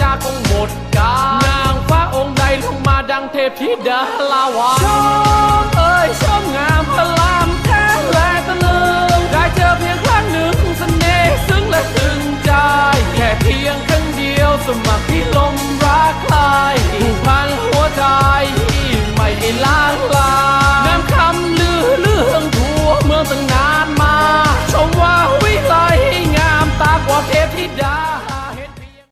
ดาคงหมดกานางฟ้าองค์ใดลงมาดังเทพธิดาลาวาชมเอ่ยชมงามพลามแท้แลตะลึงได้เจอเพียงครั้งหนึ่งสเสน่ห์ซึ้งและตึงใจ แค่เพียงครั้งเดียวสมัครที่โล